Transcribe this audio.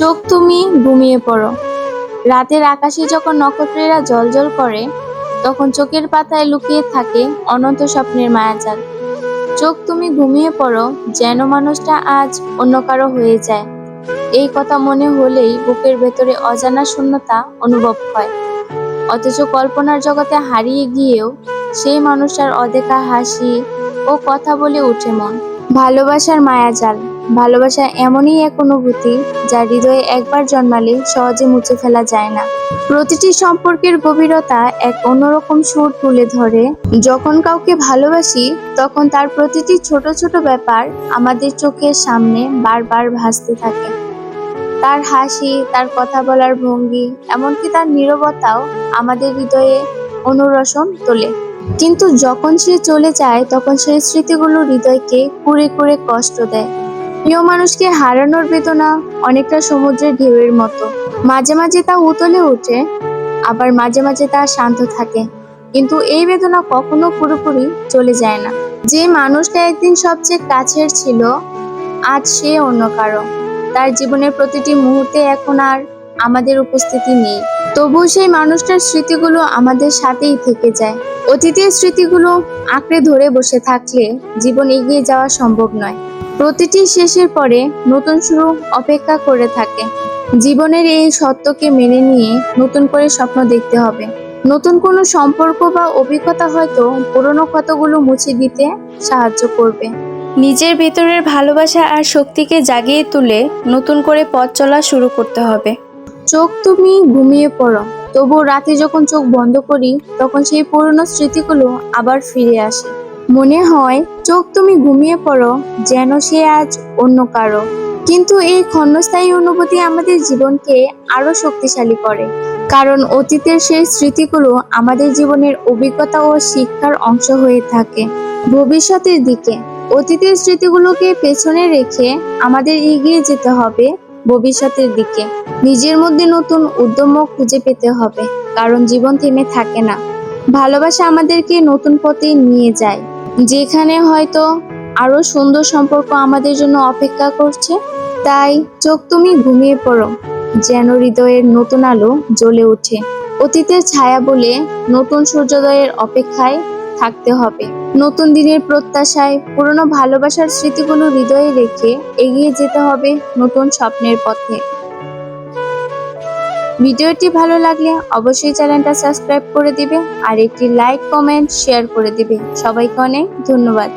চোখ তুমি ঘুমিয়ে পড়ো। রাতের আকাশে যখন নক্ষত্রেরা জলজল করে, তখন চোখের পাতায় লুকিয়ে থাকে অনন্ত স্বপ্নের মায়াজাল। চোখ তুমি ঘুমিয়ে পড়ো যেন মানুষটা আজ অন্য কারও হয়ে যায়। এই কথা মনে হলেই বুকের ভেতরে অজানা শূন্যতা অনুভব হয়। অথচ কল্পনার জগতে হারিয়ে গিয়েও সেই মানুষটার অদেখা হাসি ও কথা বলে ওঠে মন। ভালোবাসার মায়াজাল। ভালোবাসা এমনই এক অনুভূতি যা হৃদয়ে একবার জন্মালে সহজে মুছে ফেলা যায় না। প্রতিটি সম্পর্কের গভীরতা এক অন্যরকম সুর তুলে ধরে। যখন কাউকে ভালোবাসি, তখন তার প্রতিটি ছোট ছোট ব্যাপার আমাদের চোখের সামনে বারবার ভাসতে থাকে। তার হাসি, তার কথা বলার ভঙ্গি, এমনকি তার নীরবতাও আমাদের হৃদয়ে অনুরসন তোলে। কিন্তু যখন সে চলে যায়, তখন সেই স্মৃতিগুলো হৃদয়কে কুড়ে কুড়ে কষ্ট দেয়। প্রিয় মানুষকে হারানোর বেদনা অনেকটা সমুদ্রের ঢেউয়ের মতো। মাঝে মাঝে তা উতলে ওঠে, আবার মাঝে মাঝে তা শান্ত থাকে। কিন্তু এই বেদনা কখনো পুরোপুরি চলে যায় না। যে মানুষটা একদিন সবচেয়ে কাছের ছিল, আজ সে অন্য কারও। তার জীবনের প্রতিটি মুহূর্তে এখন আর আমাদের উপস্থিতি নেই। তবু সেই মানুষটার স্মৃতিগুলো আমাদের সাথেই থেকে যায়। অতীতের স্মৃতিগুলো আঁকড়ে ধরে বসে থাকলে জীবন এগিয়ে যাওয়া সম্ভব নয়। প্রতিটি শেষের পরে নতুন শুরু অপেক্ষা করে থাকে। জীবনের এই সত্যকে মেনে নিয়ে নতুন করে স্বপ্ন দেখতে হবে। নতুন কোনো সম্পর্ক বা অভিজ্ঞতা হয়তো পুরনো ক্ষতগুলো মুছে দিতে সাহায্য করবে। নিজের ভেতরের ভালোবাসা আর শক্তিকে জাগিয়ে তুলে নতুন করে পথ চলা শুরু করতে হবে। চোখ তুমি ঘুমিয়ে পড়ো। তবু রাতে যখন চোখ বন্ধ করি, তখন সেই পুরনো স্মৃতিগুলো আবার ফিরে আসে। মনে হয়, চোখ তুমি ঘুমিয়ে পড়ো, যেন সে আজ অন্য কারও। কিন্তু এই ক্ষণস্থায়ী অনুভূতি আমাদের জীবনকে আরও শক্তিশালী করে। কারণ অতীতের সেই স্মৃতিগুলো আমাদের জীবনের অভিজ্ঞতা ও শিক্ষার অংশ হয়ে থাকে। ভবিষ্যতের দিকে, অতীতের স্মৃতিগুলোকে পেছনে রেখে আমাদের এগিয়ে যেতে হবে ভবিষ্যতের দিকে। নিজের মধ্যে নতুন উদ্যম খুঁজে পেতে হবে, কারণ জীবন থেমে থাকে না। ভালোবাসা আমাদেরকে নতুন পথে নিয়ে যায়। যেখানে হয়তো আরও সুন্দর সম্পর্ক আমাদের জন্য অপেক্ষা করছে, তাই চোখ তুমি ঘুমিয়ে পড়ো, যেন হৃদয়ের নতুন আলো জ্বলে ওঠে। অতীতের ছায়া বলে নতুন সূর্যোদয়ের অপেক্ষায় থাকতে হবে। নতুন দিনের প্রত্যাশায় পুরনো ভালোবাসার স্মৃতিগুলো হৃদয়ে রেখে এগিয়ে যেতে হবে নতুন স্বপ্নের পথে। ভিডিওটি ভালো লাগলে অবশ্যই চ্যানেলটা সাবস্ক্রাইব করে দিবে আর একটি লাইক, কমেন্ট, শেয়ার করে দিবে। সবাইকে অনেক ধন্যবাদ।